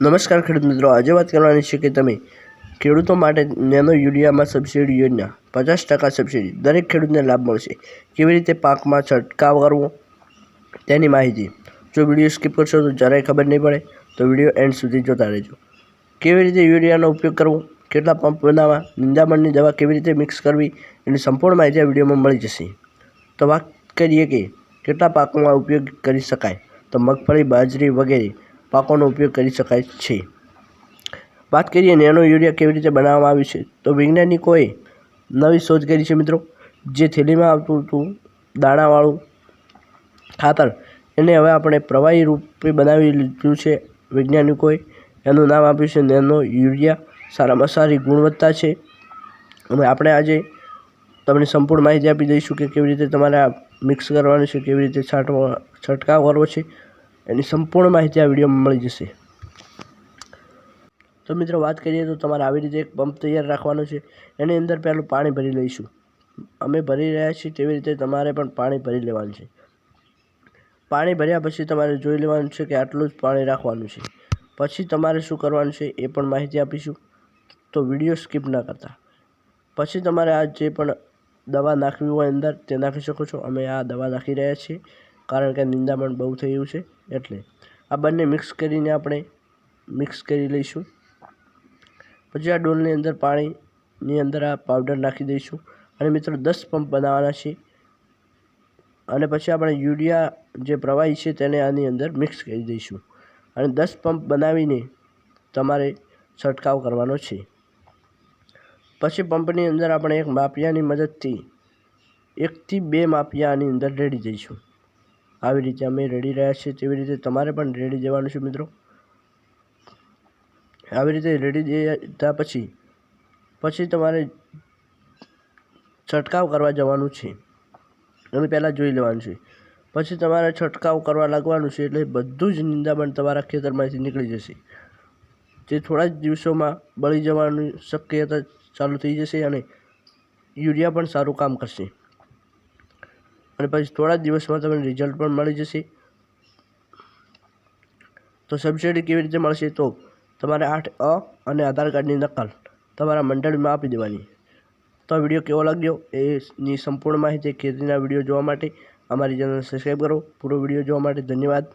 નમસ્કાર ખેડૂત મિત્રો, આજે વાત કરવાની છે કે તમે ખેડૂતો માટે નેનો યુરિયામાં સબસિડી યોજના, પચાસ ટકા સબસિડી દરેક ખેડૂતને લાભ મળશે. કેવી રીતે પાકમાં છંટકાવ કરવો, તેની માહિતી. જો વીડિયો સ્કીપ કરશો તો જરાય ખબર નહીં પડે, તો વીડિયો એન્ડ સુધી જોતા રહેજો. કેવી રીતે યુરિયાનો ઉપયોગ કરવો, કેટલા પંપ બનાવવા, નિંદામણની દવા કેવી રીતે મિક્સ કરવી, એની સંપૂર્ણ માહિતી આ વિડીયોમાં મળી જશે. તો વાત કરીએ કે કેટલા પાકોમાં ઉપયોગ કરી શકાય, તો મગફળી, બાજરી વગેરે પાકોનો ઉપયોગ કરી શકાય છે. વાત કરીએ નેનો યુરિયા કેવી રીતે બનાવવામાં આવ્યું છે, તો વૈજ્ઞાનિકોએ નવી શોધ કરી છે મિત્રો, જે થેલીમાં આવતું હતું, દાણાવાળું ખાતર, એને હવે આપણે પ્રવાહી રૂપે બનાવી લીધું છે. વૈજ્ઞાનિકોએ એનું નામ આપ્યું છે નેનો યુરિયા, સારામાં સારી ગુણવત્તા છે. અને આપણે આજે તમને સંપૂર્ણ માહિતી આપી દઈશું કે કેવી રીતે તમારે મિક્સ કરવાનું છે, કેવી રીતે છાંટવા, છંટકાવ કરવો છે. એની સંપૂર્ણ માહિતી આ વિડીયોમાં મળી જશે. તો મિત્રો વાત કરીએ તો તમારે આવી રીતે એક પંપ તૈયાર રાખવાનો છે. એની અંદર પહેલું પાણી ભરી લઈશું. અમે ભરી રહ્યા છીએ તેવી રીતે તમારે પણ પાણી ભરી લેવાનું છે. પાણી ભર્યા પછી તમારે જોઈ લેવાનું છે કે આટલું જ પાણી રાખવાનું છે. પછી તમારે શું કરવાનું છે એ પણ માહિતી આપીશું. તો વીડિયો સ્કીપ ના કરતા. પછી તમારે આ જે પણ દવા નાખવી હોય અંદર તે નાખી શકો છો. અમે આ દવા નાખી રહ્યા છીએ. કારણ કે નિંદામણ બહુ થયું છે, એટલે આ બંને મિક્સ કરીને આપણે મિક્સ કરી લઈશું. પછી આ ડોલની અંદર પાણીની અંદર આ પાવડર નાખી દઈશું. અને મિત્રો દસ પંપ બનાવવાના છે. અને પછી આપણે યુરિયા જે પ્રવાહી છે તેને આની અંદર મિક્સ કરી દઈશું. અને દસ પંપ બનાવીને તમારે છંટકાવ કરવાનો છે. પછી પંપની અંદર આપણે એક માપિયાની મદદથી એકથી બે માપિયા આની અંદર રેડી દઈશું. આવી રીતે અમે રેડી રહ્યા છીએ તેવી રીતે તમારે પણ રેડી દેવાનું છે મિત્રો. આવી રીતે રેડી જતા પછી પછી તમારે છંટકાવ કરવા જવાનું છે. અને પહેલાં જોઈ લેવાનું છે. પછી તમારે છંટકાવ કરવા લાગવાનું છે એટલે બધું જ નિંદામણ તમારા ખેતરમાંથી નીકળી જશે. તે થોડા જ દિવસોમાં બળી જવાની શક્યતા ચાલુ થઈ જશે અને યુરિયા પણ સારું કામ કરશે. અને પછી થોડા દિવસમાં તમને રિઝલ્ટ પણ મળી જશે. તો સબસિડી કેવી રીતે મળશે? તો તમારે આઠ અ અને આધાર કાર્ડની નકલ તમારા મંડળીમાં આપી દેવાની. તો આ વીડિયો કેવો લાગ્યો? એની સંપૂર્ણ માહિતી ખેતીના વીડિયો જોવા માટે અમારી ચેનલ સબસ્ક્રાઈબ કરો. પૂરો વીડિયો જોવા માટે ધન્યવાદ.